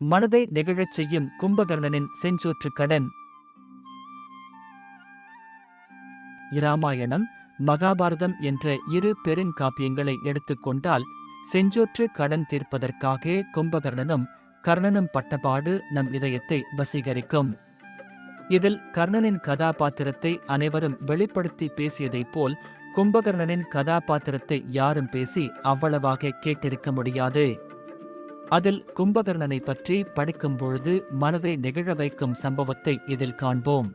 மனதை நெகிழச் செய்யும் கும்பகர்ணனின் செஞ்சோற்று கடன். இராமாயணம் மகாபாரதம் என்ற இரு பெருங்காப்பியங்களை எடுத்துக்கொண்டால் செஞ்சோற்று கடன் தீர்ப்பதற்காக கும்பகர்ணனும் கர்ணனும் பட்டபாடு நம் இதயத்தை வசீகரிக்கும். இதில் கர்ணனின் கதாபாத்திரத்தை அனைவரும் வெளிப்படுத்தி பேசியதைப் போல் கும்பகர்ணனின் கதாபாத்திரத்தை யாரும் பேசி அவ்வளவாக கேட்டிருக்க முடியாது. அதில் கும்பகர்ணனை பற்றி படிக்கும் பொழுது மனதை நெகிழ வைக்கும் சம்பவத்தை இதில் காண்போம்.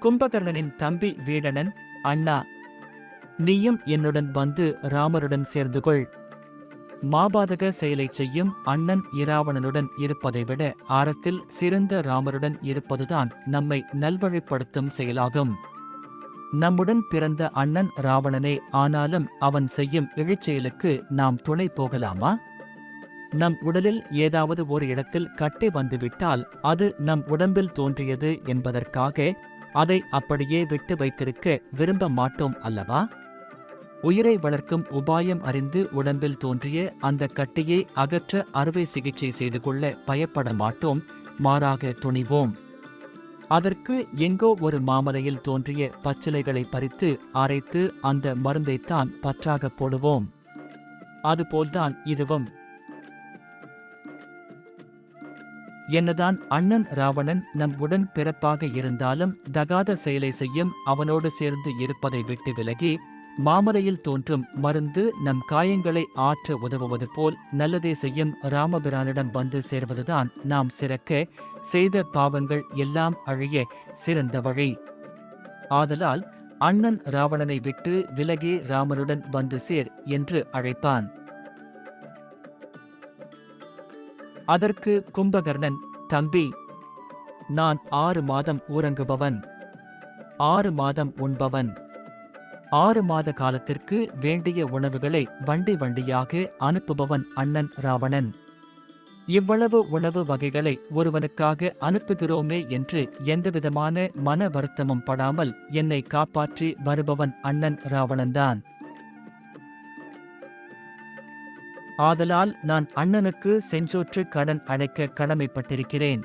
கும்பகர்ணனின் தம்பி வீடணன் அண்ணா நீயும் என்னுடன் வந்து ராமருடன் சேர்ந்து கொள். மாபாதக செயலை செய்யும் அண்ணன் இராவணனுடன் இருப்பதை விட ஆரத்தில் சிறந்த ராமருடன் இருப்பதுதான் நம்மை நல்வழிப்படுத்தும் செயலாகும். நம்முடன் பிறந்த அண்ணன் ராவணனே ஆனாலும் அவன் செய்யும் இழிச்செயலுக்கு நாம் துணை போகலாமா? நம் உடலில் ஏதாவது ஒரு இடத்தில் கட்டி வந்துவிட்டால் அது நம் உடம்பில் தோன்றியது என்பதற்காக அதை அப்படியே விட்டு வைத்திருக்க விரும்ப மாட்டோம் அல்லவா? உயிரை வளர்க்கும் உபாயம் அறிந்து உடம்பில் தோன்றிய அந்த கட்டியை அகற்ற அறுவை சிகிச்சை செய்து கொள்ள பயப்பட மாட்டோம். மாறாக துணிவோம். அதற்கு எங்கோ ஒரு மாமலையில் தோன்றிய பச்சிலைகளை பறித்து அரைத்து அந்த மருந்தைத்தான் பற்றாக போடுவோம். அதுபோல்தான் இதுவும். என்னதான் அண்ணன் ராவணன் நம் உடன் பிறப்பாக இருந்தாலும் தகாத செயலை செய்யும் அவனோடு சேர்ந்து இருப்பதை விட்டு விலகி மாமலையில் தோன்றும் மருந்து நம் காயங்களை ஆற்ற உதவுவது போல் நல்லதே செய்யும் ராமபிரானிடம் வந்து சேர்வதுதான் நாம் சிறக்க செய்த பாவங்கள் எல்லாம் அழிய சிறந்த வழி. ஆதலால் அண்ணன் ராவணனை விட்டு விலகி ராமனுடன் வந்து சேர் என்று அழைப்பான். அதற்கு கும்பகர்ணன் தம்பி நான் ஆறு மாதம் உறங்குபவன். ஆறு மாதம் உண்பவன். ஆறு மாத காலத்திற்கு வேண்டிய உணவுகளை வண்டி வண்டியாக அனுப்புபவன் அண்ணன் ராவணன். இவ்வளவு உணவு வகைகளை ஒருவனுக்காக அனுப்புகிறோமே என்று எந்தவிதமான மன வருத்தமும் படாமல் என்னை காப்பாற்றி வருபவன் அண்ணன் ராவணன்தான். ஆதலால் நான் அண்ணனுக்கு செஞ்சோற்று கடன் அழைக்க கடமைப்பட்டிருக்கிறேன்.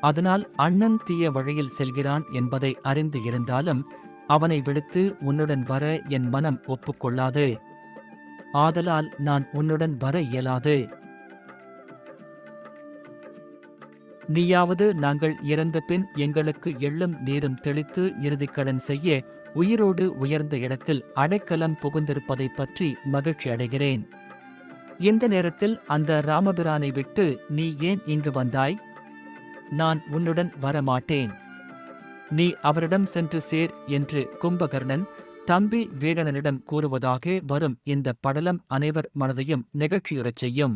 அதனால் அண்ணன் தீய வழியில் செல்கிறான் என்பதை அறிந்து இருந்தாலும் அவனை விடுத்து உன்னுடன் வர என் மனம் ஒப்புக்கொள்ளாது. ஆதலால் நான் உன்னுடன் வர இயலாது. நீயாவது நாங்கள் இறந்த பின் எங்களுக்கு எள்ளும் நீரும் தெளித்து இறுதிக்கடன் செய்ய உயிரோடு உயர்ந்த இடத்தில் அடைக்கலம் புகுந்திருப்பதைப் பற்றி மகிழ்ச்சி அடைகிறேன். இந்த நேரத்தில் அந்த ராமபிரானை விட்டு நீ ஏன் இங்கு வந்தாய்? நான் உன்னுடன் வரமாட்டேன். நீ அவரிடம் சென்று சேர் என்று கும்பகர்ணன் தம்பி வேடனனிடம் கூறுவதாக வரும் இந்த படலம் அனைவர் மனதையும் நெகிழ்ச்சியுறச் செய்யும்.